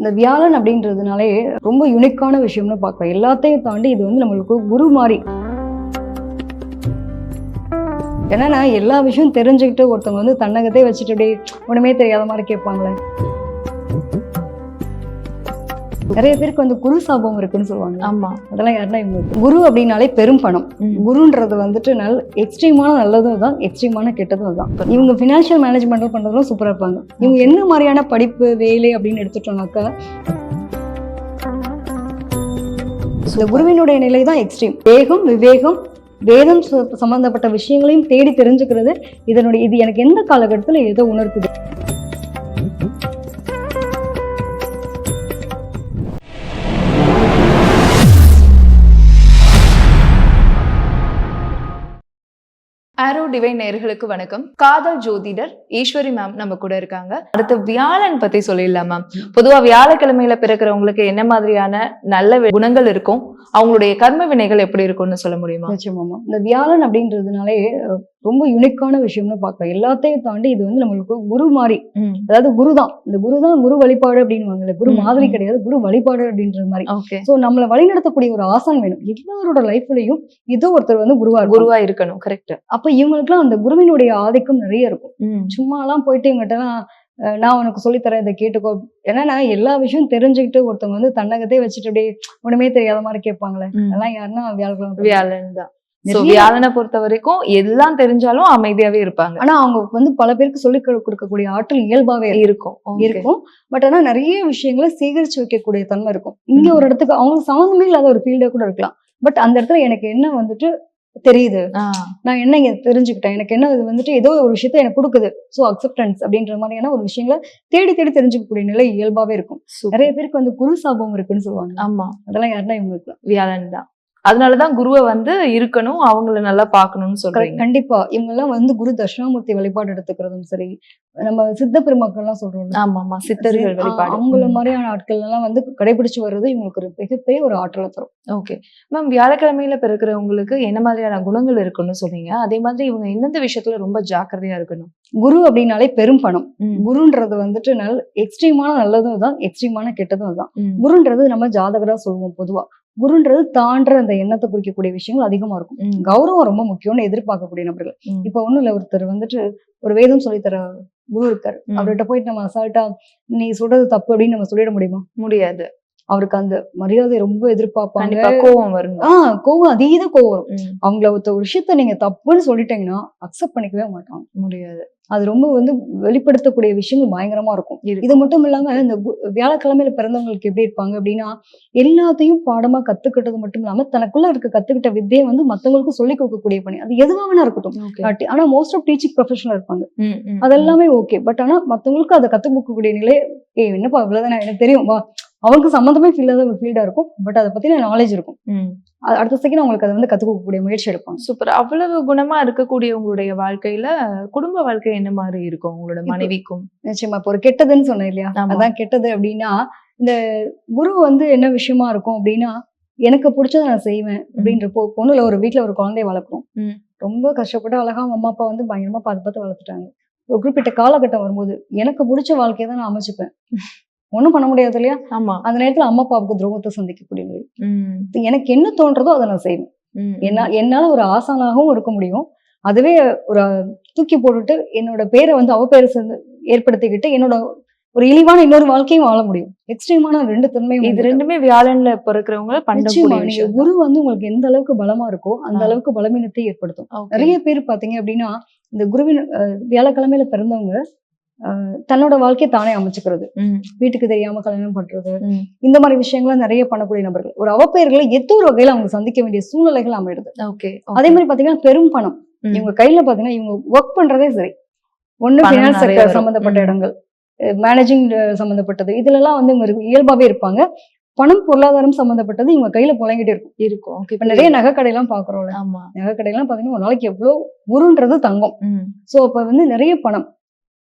இந்த வியாழன் அப்படின்றதுனாலே ரொம்ப யுனிக்கான விஷயம்னு பார்க்கலாம். எல்லாத்தையும் தாண்டி இது வந்து நம்மளுக்கு குரு மாதிரி. நான் எல்லா விஷயம் தெரிஞ்சுக்கிட்டு ஒருத்தவங்க வந்து தன்னகத்தே வச்சுட்டு அப்படியே ஒண்ணுமே தெரியாத மாதிரி கேட்பாங்களே. நிறைய பேருக்கு வந்து குரு சாபம் இருக்குன்னு சொல்லுவாங்க. ஆமா. அதெல்லாம் யாருன்னா இவங்க. குரு அப்படின்னாலே பெரும் பணம். குருன்றது வந்துட்டு நல்ல எக்ஸ்ட்ரீமான நல்லதும் தான் எக்ஸ்ட்ரீமான கெட்டதும் தான் இவங்க ஃபினான்ஷியல் மேனேஜ்மெண்ட் பண்றதுலாம் சூப்பரா இருப்பாங்க. இவங்க என்ன மாதிரியான படிப்பு வேலை அப்படின்னு எடுத்துட்டோம்னாக்கா இந்த குருவினுடைய நிலை தான் எக்ஸ்ட்ரீம் வேகம் விவேகம் வேதம் சம்பந்தப்பட்ட விஷயங்களையும் தேடி தெரிஞ்சுக்கிறது இதனுடைய இது எனக்கு எந்த காலகட்டத்துல எதை உணர்த்துது. ஆரோ டிவைன் நேர்களுக்கு வணக்கம். காதல் ஜோதிடர் ஈஸ்வரி மேம் நம்ம கூட இருக்காங்க. அடுத்து வியாழன் பத்தி சொல்லிடலாம் மேம் பொதுவா வியாழக்கிழமையில பிறக்கிறவங்களுக்கு என்ன மாதிரியான நல்ல குணங்கள் இருக்கும்? அவங்களுடைய கர்ம வினைகள் எப்படி இருக்கும்னு சொல்ல முடியுமா? நிச்சயமாமா இந்த வியாழன் அப்படின்றதுனாலே ரொம்ப யுனிக்கான விஷயம்னு பார்க்கலாம். எல்லாத்தையும் தாண்டி இது வந்து நம்மளுக்கு குரு மாதிரி. அதாவது குரு தான் இந்த குரு தான் குரு வழிபாடு அப்படின்னு குரு மாதிரி. கிடையாது. குரு வழிபாடு அப்படின்றது மாதிரி. சோ நம்மளை வழிநடத்தக்கூடிய ஒரு ஆசான் வேணும். எல்லாரோட லைஃப்லயும் ஏதோ ஒருத்தர் வந்து குருவா குருவா இருக்கணும். கரெக்ட் அப்ப இவங்களுக்குலாம் அந்த குருவினுடைய ஆதிக்கம் நிறைய இருக்கும். சும்மா எல்லாம் போயிட்டு இவங்ககிட்டலாம் அஹ், நான் உனக்கு சொல்லித்தரேன் இதை கேட்டுக்கோ. ஏன்னா எல்லா விஷயம் தெரிஞ்சுக்கிட்டு ஒருத்தவங்க வந்து தன்னகத்தே வச்சுட்டு அப்படியே ஒண்ணுமே தெரியாத மாதிரி கேட்பாங்களே. அதெல்லாம் யாருன்னா வியாழக்கிழமை வியாழன் தான். வியாழனை பொறுத்த வரைக்கும் எல்லாம் தெரிஞ்சாலும் அமைதியாவே இருப்பாங்க. ஆனா அவங்க வந்து பல பேருக்கு சொல்லி கொடுக்கக்கூடிய ஆற்றல் இயல்பாவே இருக்கும். இருக்கும். பட் ஆனா நிறைய விஷயங்களை சேகரிச்சு வைக்கக்கூடிய தன்மை இருக்கும். இங்க. ஒரு இடத்துக்கு அவங்களுக்கு சம்மந்தமே இல்லாத ஒரு ஃபீல்டே கூட இருக்கலாம். பட் அந்த இடத்துல எனக்கு என்ன வந்துட்டு தெரியுது. நான் என்ன இங்க தெரிஞ்சுக்கிட்டேன்? எனக்கு என்ன இது வந்துட்டு ஏதோ ஒரு விஷயத்த எனக்கு கொடுக்குது. ஸோ அக்செப்டன்ஸ் அப்படின்ற மாதிரியான ஒரு விஷயங்களை தேடி தேடி தெரிஞ்சுக்கக்கூடிய நிலை இயல்பாவே இருக்கும். நிறைய பேருக்கு வந்து குரு சாபம் இருக்குன்னு சொல்லுவாங்க. ஆமா. அதெல்லாம் யாருன்னா இவங்களுக்கு வியாழன் தான். அதனாலதான் குருவை வந்து இருக்கணும் அவங்கள நல்லா பார்க்கணும்னு சொல்றீங்க. கண்டிப்பா. இவங்க எல்லாம் வந்து குரு தட்சிணாமூர்த்தி வழிபாடு எடுத்துக்கிறதும் சரி நம்ம சித்த பெருமக்கள் எல்லாம் சொல்றோம் ஆமா ஆமா சித்தர்கள் வழிபாடு. அவங்கள மாதிரியான ஆட்கள் எல்லாம் வந்து கடைபிடிச்சு வர்றது இவங்களுக்கு ஒரு மிகப்பெரிய ஒரு ஆற்றலை தரும். ஓகே. மேம் வியாழக்கிழமையில பிறக்கிறவங்களுக்கு என்ன மாதிரியான குணங்கள் இருக்குன்னு சொன்னீங்க அதே மாதிரி இவங்க எந்தெந்த விஷயத்துல ரொம்ப ஜாக்கிரதையா இருக்கணும்? குரு அப்படின்னாலே பெரும் பணம். குருன்றது வந்துட்டு நல்ல எக்ஸ்ட்ரீமான நல்லதும் தான் எக்ஸ்ட்ரீமான கெட்டதும் தான். குருன்றது நம்ம ஜாதகரா சொல்லுவோம் பொதுவா. குருன்றது தாண்டுற அந்த எண்ணத்தை குறிக்கக்கூடிய விஷயங்கள் அதிகமா இருக்கும். கௌரவம் ரொம்ப முக்கியம்னு எதிர்பார்க்கக்கூடிய நபர்கள். இப்ப ஒண்ணும் இல்ல ஒருத்தர் வந்துட்டு ஒரு வேதம் சொல்லித்தர குரு இருக்காரு. அவர்கிட்ட போயிட்டு நம்ம அசால்ட்டா நீ சொல்றது தப்பு அப்படின்னு நம்ம சொல்லிட முடியுமா முடியாது அவருக்கு அந்த மரியாதை ரொம்ப எதிர்பார்ப்பாங்க. கோவம் வரும் ஆஹ் கோவம் அதீத கோவம் வரும். அவங்கள ஒருத்த ஒரு விஷயத்த நீங்க தப்புன்னு சொல்லிட்டீங்கன்னா அக்செப்ட் பண்ணிக்கவே மாட்டாங்க. முடியாது. அது ரொம்ப வந்து வெளிப்படுத்தக்கூடிய விஷயங்கள் பயங்கரமா இருக்கும். இருக்கு. இது மட்டும் இல்லாம இந்த வியாழக்கிழமையில பிறந்தவங்களுக்கு எப்படி இருப்பாங்க அப்படின்னா எல்லாத்தையும் பாடமா கத்துக்கிட்டது மட்டும் இல்லாம தனக்குள்ள இருக்க கத்துக்கிட்ட வித்தையை வந்து மத்தவங்களுக்கு சொல்லிக் கொடுக்கக்கூடிய பணி. அது எதுவா வேணா இருக்கட்டும். ஆனா மோஸ்ட் ஆஃப் டீச்சிங் ப்ரொஃபஷனல் இருப்பாங்க. அதெல்லாமே ஓகே பட் ஆனா மத்தவங்களுக்கு அதை கத்துக் கொடுக்கக்கூடிய நிலை ஏ என்னப்பா இவ்வளவுதானே? எனக்கு தெரியும். வா. அவங்களுக்கு சம்மந்தமே இல்லாத ஒரு ஃபீல்டா இருக்கும். பட் அதை பத்தின நாலேஜ் இருக்கும். அடுத்த செகண்ட் அவங்களுக்கு அதை வந்து கத்துக் கொடுக்கக்கூடிய முயற்சி எடுப்பாங்க. சூப்பர் அவ்வளவு குணமா இருக்கக்கூடிய உங்களுடைய வாழ்க்கையில குடும்ப வாழ்க்கை என்ன மாதிரி இருக்கும் உங்களோட மனைவிக்கும்? நிச்சயமா இப்போ ஒரு கெட்டதுன்னு சொன்னேன் இல்லையா. அதான் கெட்டது அப்படின்னா இந்த குரு வந்து என்ன விஷயமா இருக்கும் அப்படின்னா எனக்கு பிடிச்சதை நான் செய்வேன் அப்படின்றப்போ பொண்ணுல ஒரு வீட்ல ஒரு குழந்தைய வளர்க்குறோம். ரொம்ப கஷ்டப்பட்டு அழகா அம்மா அப்பா வந்து பயங்கரமா பார்த்து பார்த்து வளர்த்துட்டாங்க. ஒரு குறிப்பிட்ட காலகட்டம் வரும்போது எனக்கு பிடிச்ச வாழ்க்கையை தான் நான் அமைச்சுப்பேன். ஒண்ணும் பண்ண முடியாது இல்லையா? ஆமா. அந்த நேரத்துல அம்மா அப்பாவுக்கு துரோகத்தை சந்திக்கக்கூடிய நிலை ம், இப்ப எனக்கு என்ன தோன்றதோ அதை நான் செய்வேன். என்ன என்னால ஒரு ஆசானாகவும் இருக்க முடியும். அதுவே ஒரு தூக்கி போட்டுட்டு என்னோட பேரை வந்து அவ பேரை ஏற்படுத்திக்கிட்டு என்னோட ஒரு இழிவான இன்னொரு வாழ்க்கையும் வாழ முடியும். எக்ஸ்ட்ரீமான ரெண்டு தன்மையும் இது. ரெண்டுமே வியாழன்ல பிறக்கிறவங்க விஷயம் குரு வந்து உங்களுக்கு எந்த அளவுக்கு பலமா இருக்கோ அந்த. அளவுக்கு பலவீனத்தை ஏற்படுத்தும். நிறைய பேர் பாத்தீங்க அப்படின்னா இந்த குருவின் வியாழக்கிழமையில பிறந்தவங்க தன்னோட வாழ்க்கையை தானே அமைச்சுக்கிறது. வீட்டுக்கு தெரியாம கல்யாணம் பண்றது. இந்த மாதிரி விஷயங்களை நிறைய பண்ணக்கூடிய நபர்கள். ஒரு அவப்பெயர்களை ஏதோ ஒரு வகையில அவங்க சந்திக்க வேண்டிய சூழ்நிலைகள் Okay, அதே. மாதிரி பாத்தீங்கன்னா பெரும் பணம். இவங்க கையில பாத்தீங்கன்னா இவங்க ஒர்க் பண்றதே சரி. ஒண்ணு செக்டர். சம்பந்தப்பட்ட. இடங்கள். மேனேஜிங் சம்பந்தப்பட்டது. இதுல எல்லாம் வந்து இவங்க இயல்பாவே இருப்பாங்க. பணம் பொருளாதாரம் சம்பந்தப்பட்டது இவங்க கையில புழங்கிட்டு இருக்கும். இருக்கும். இப்ப நிறைய நகை கடையெல்லாம் பாக்குறோம்ல. ஆமா. நகை கடையெல்லாம் பாத்தீங்கன்னா ஒரு நாளைக்கு எவ்வளவு குருன்றது தங்கம். சோ அப்ப வந்து நிறைய பணம்.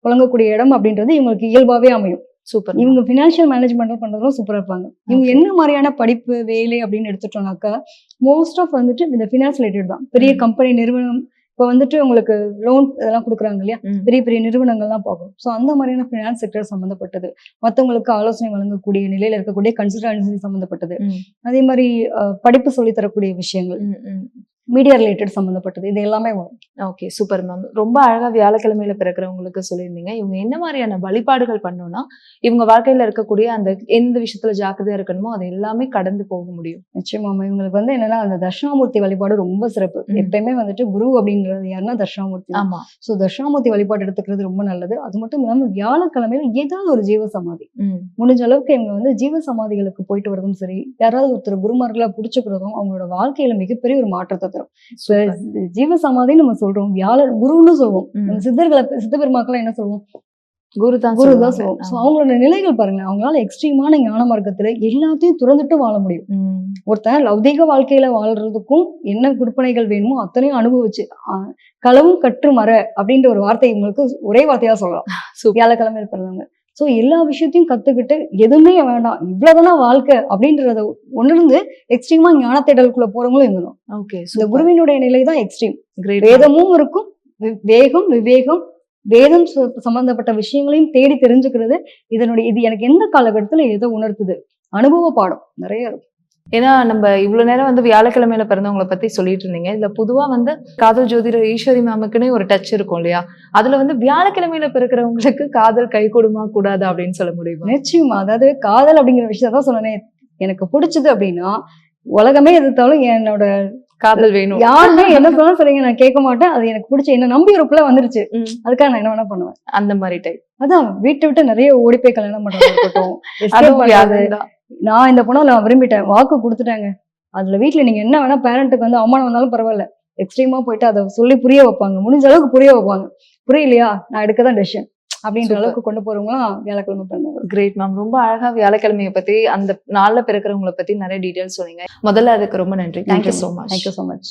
புழங்கக்கூடிய இடம் அப்படின்றது இவங்களுக்கு இயல்பாவே அமையும் சூப்பர் இவங்க ஃபினான்ஷியல் மேனேஜ்மெண்ட் பண்றதும் சூப்பரா இருப்பாங்க இவங்க. என்ன மாதிரியான படிப்பு வேலை அப்படின்னு எடுத்துட்டோம்னாக்கா மோஸ்ட் ஆஃப் வந்துட்டு இந்த ஃபினான்ஸ் ரிலேட்டட் தான் பெரிய. கம்பெனி நிறுவனம் இப்போ வந்துட்டு உங்களுக்கு லோன் இதெல்லாம் கொடுக்குறாங்க இல்லையா. பெரிய பெரிய நிறுவனங்கள்லாம் பார்க்கும் ஸோ அந்த மாதிரியான ஃபினான்ஸ் செக்டர் சம்மந்தப்பட்டது மற்றவங்களுக்கு ஆலோசனை வழங்கக்கூடிய நிலையில இருக்கக்கூடிய கன்சல்டன்சி சம்மந்தப்பட்டது. அதே மாதிரி படிப்பு சொல்லித் தரக்கூடிய விஷயங்கள். மீடியா ரிலேட்டட் சம்மந்தப்பட்டது இது எல்லாமே வரும். ஓகே சூப்பர் மேம் ரொம்ப அழகா வியாழக்கிழமையில பிறக்கிறவங்களுக்கு சொல்லியிருந்தீங்க. இவங்க என்ன மாதிரியான வழிபாடுகள் பண்ணோம்னா இவங்க வாழ்க்கையில இருக்கக்கூடிய அந்த எந்த விஷயத்துல ஜாக்கிரதையா இருக்கணுமோ அது எல்லாமே கடந்து போக முடியும். நிச்சயமாமா இவங்களுக்கு வந்து என்னன்னா அந்த தட்சிணாமூர்த்தி வழிபாடு ரொம்ப சிறப்பு. எப்பயுமே வந்துட்டு குரு அப்படின்றது யாருன்னா தட்சிணாமூர்த்தி. ஆமா. ஸோ தட்சிணாமூர்த்தி வழிபாடு எடுத்துக்கிறது ரொம்ப நல்லது. அது மட்டும் இல்லாமல் வியாழக்கிழமையில ஏதாவது ஒரு ஜீவ சமாதி. முடிஞ்ச அளவுக்கு இவங்க வந்து ஜீவ சமாதிகளுக்கு போயிட்டு வரதும் சரி யாராவது ஒருத்தர் குருமார்களா பிடிச்சிக்கிறதும் அவங்களோட வாழ்க்கையில மிகப்பெரிய ஒரு மாற்றத்தை சூப்பர். ஜீவ சமாதின்னு நம்ம சொல்றோம். வியாழ குருன்னு சொல்லுவோம். நம்ம சித்தர்களை சித்த பெருமாக்கெல்லாம் என்ன சொல்லுவோம் குரு தான் குரு தான். சொல்லுவோம் ஸோ அவங்களோட நிலைகள் பாருங்களேன். அவங்களால எக்ஸ்ட்ரீமான ஞான மார்க்கத்துல எல்லாத்தையும் துறந்துட்டு வாழ முடியும். ஒருத்தன் லௌதீக வாழ்க்கையில வாழ்றதுக்கும் என்ன கொடுப்பனைகள் வேணுமோ அத்தனையும் அனுபவிச்சு களவும் கற்று மர அப்படின்ற ஒரு வார்த்தை இவங்களுக்கு ஒரே வார்த்தையா சொல்லலாம். வியாழக்கிழமை பிறந்தவங்க ஸோ எல்லா விஷயத்தையும் கத்துக்கிட்டு எதுவுமே வேண்டாம் இவ்வளவுதானா வாழ்க்கை அப்படின்றத உணர்ந்து எக்ஸ்ட்ரீமா ஞான தேடலுக்குள்ள போறவங்களும் இவங்க தான் ஓகே சூப்பர். குருவினுடைய நிலை தான் எக்ஸ்ட்ரீம். வேதமும் இருக்கும் வேகம் விவேகம் வேதம் சம்பந்தப்பட்ட விஷயங்களையும் தேடி தெரிஞ்சுக்கிறது. இதனுடைய இது எனக்கு எந்த காலகட்டத்துல எதை உணர்த்துது? அனுபவ பாடம் நிறைய இருக்கும். ஏன்னா நம்ம இவ்வளவு நேரம் வந்து வியாழக்கிழமையில பிறந்தவங்கள பத்தி சொல்லிட்டு இருந்தீங்க. இதுல பொதுவா வந்து காதல் ஜோதிடர் ஈஸ்வரி மேமுக்குன்னு ஒரு டச் இருக்கும் இல்லையா? அதுல வந்து வியாழக்கிழமையில பிறக்கிறவங்களுக்கு காதல் கை கொடுமா கூடாது அப்படின்னு சொல்ல முடியுமா? நிச்சயமா. அதாவது காதல் அப்படிங்கிற விஷயத்தான் சொன்னேன். எனக்கு பிடிச்சது அப்படின்னா உலகமே எதிர்த்தாலும் என்னோட காதல் வேணும். யாருமே என்ன சொன்னாலும் சரிங்க நான் கேட்க மாட்டேன். அது எனக்கு பிடிச்ச என்ன நம்பி ஒரு பிள்ளை வந்துருச்சு. அதுக்காக நான் என்ன வேணா பண்ணுவேன். அந்த மாதிரி டைப் அதான் வீட்டை விட்டு நிறைய ஓடி போய் கல்யாணம் பண்றது நான் இந்த பொண்ணை நான் விரும்பிட்டேன். வாக்கு கொடுத்துட்டாங்க. அதுல வீட்ல நீங்க என்ன வேணா பேரண்ட்டுக்கு வந்து அவமானம் வந்தாலும் பரவாயில்ல. எக்ஸ்ட்ரீமா போயிட்டு அதை சொல்லி புரிய வைப்பாங்க. முடிஞ்ச அளவுக்கு புரிய வைப்பாங்க. புரியலையா? நான் எடுக்க தான் டெசிஷன் அப்படின்ற. அளவுக்கு கொண்டு போறவங்களாம் வியாழக்கிழமை பிறந்தவங்க. கிரேட் மேம் ரொம்ப அழகா வியாழக்கிழமையை பத்தி அந்த நாள்ல பிறக்கிறவங்கள பத்தி நிறைய டீடைல்ஸ் சொன்னீங்க. முதல்ல அதுக்கு ரொம்ப நன்றி. Thank you so much thank you so much